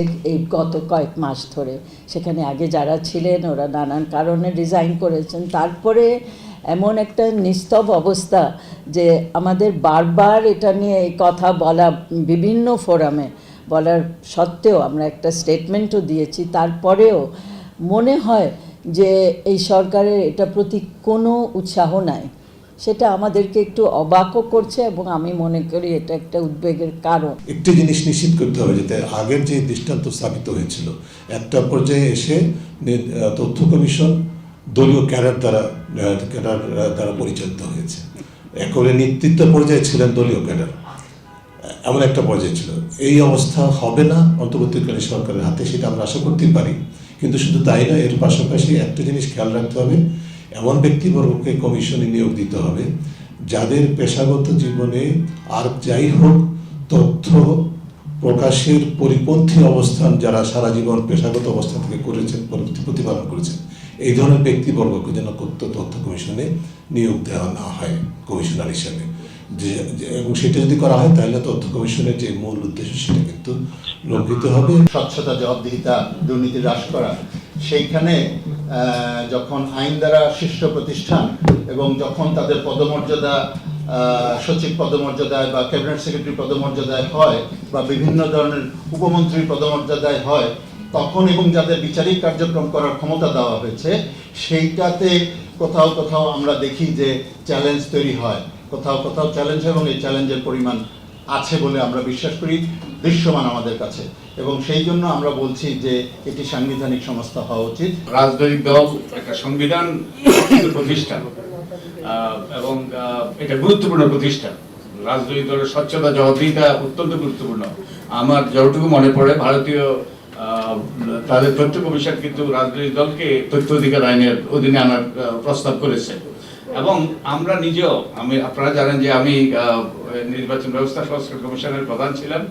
এই- গত কয়েক মাস ধরে। সেখানে আগে যারা ছিলেন, ওরা নানান কারণে রিজাইন করেছেন। তারপরে এমন একটা নিস্তব অবস্থা যে আমাদের বারবার এটা নিয়ে এই কথা বলা বিভিন্ন ফোরামে বলার সত্ত্বেও আমরা একটা স্টেটমেন্টও দিয়েছি। তারপরেও মনে হয় যে এই সরকারের এটা প্রতি কোনো উৎসাহ নাই। সেটা আমাদেরকে একটু অবাকও করছে এবং আমি মনে করি এটা একটা উদ্বেগের কারণ। একটি জিনিস নিশ্চিত করতে হবে যাতে আগের যে দৃষ্টান্ত স্থাপিত হয়েছিল, একটা পর্যায়ে এসে তথ্য কমিশন দলীয় ক্যাডার দ্বারা ক্যাডার দ্বারা পরিচালিত হয়েছে। একেবারে নেতৃত্ব পর্যায়ে ছিলেন দলীয় ক্যাডার। এমন একটা পর্যায়ে ছিল। এই অবস্থা হবে না অন্তর্বর্তীকালীন সরকারের হাতে, সেটা আমরা আশা করতেই পারি। কিন্তু শুধু তাই না এর পাশাপাশি একটা জিনিস খেয়াল রাখতে হবে এমন ব্যক্তিবর্গকে কমিশনে নিয়োগ দিতে হবে, যাদের পেশাগত জীবনে আর যাই হোক তথ্য প্রকাশের পরিপন্থী অবস্থান যারা সারা জীবন পেশাগত অবস্থান থেকে করেছেন প্রতিপালন করেছেন, এই ধরনের ব্যক্তিবর্গকে যেন তথ্য কমিশনে নিয়োগ দেওয়া না হয়, কমিশনার হিসেবে। এবং সেটা যদি করা হয়, তাহলে তথ্য কমিশনের যে মূল উদ্দেশ্য, সেটা কিন্তু লঙ্ঘিত হবে। স্বচ্ছতা, জবাবদিহিতা, দুর্নীতি হ্রাস করা, সেইখানে যখন আইন দ্বারা শীর্ষ প্রতিষ্ঠান এবং যখন তাদের পদমর্যাদা সচিব পদমর্যাদায় বা ক্যাবিনেট সেক্রেটারি পদমর্যাদায় হয় বা বিভিন্ন ধরনের উপমন্ত্রীর পদমর্যাদায় হয়, তখন এবং যাদের বিচারিক কার্যক্রম করার ক্ষমতা দেওয়া হয়েছে, সেইটাতে কোথাও কোথাও আমরা দেখি যে চ্যালেঞ্জ তৈরি হয়। কোথাও কোথাও চ্যালেঞ্জ এবং এই চ্যালেঞ্জের পরিমাণ আছে বলে আমরা বিশ্বাস করি, দৃশ্যমান আমাদের কাছে। এবং সেই জন্য আমরা বলছি যে এটি সাংবিধানিক সংস্থা হওয়া উচিত। রাজনৈতিক দল, একটা সংবিধান প্রতিষ্ঠান এবং এটা গুরুত্বপূর্ণ প্রতিষ্ঠান। রাজনৈতিক দলের স্বচ্ছতা, জবাবদিহিতা অত্যন্ত গুরুত্বপূর্ণ। আমার যতটুকু মনে পড়ে, ভারতীয় তাদের তথ্য কমিশন কিন্তু রাজনৈতিক দলকে তথ্য অধিকার আইনের অধীনে আনার প্রস্তাব করেছে। এবং আমরা নিজেও, আমি, আপনারা জানেন যে আমি নির্বাচন ব্যবস্থা সংস্কার কমিশনের প্রধান ছিলাম।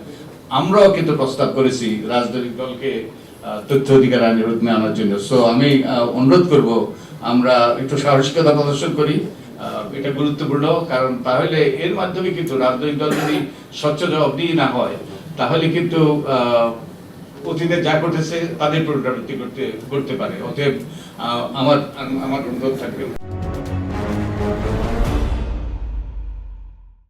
আমরাও কিন্তু প্রস্তাব করেছি রাজনৈতিক দলকে তথ্য অধিকার আইনের অধীনে আনার জন্য। সো আমি অনুরোধ করব, আমরা একটু সাহসিকতা প্রদর্শন করি। এটা গুরুত্বপূর্ণ, কারণ তাহলে এর মাধ্যমে কিন্তু রাজনৈতিক দল যদি স্বচ্ছ জবাবদিহি না হয়, তাহলে কিন্তু অতীতে যা ঘটেছে তাদের পুনরাবৃত্তি করতে করতে পারে। অতএব আমার আমার অনুরোধ থাকবে। Thank you.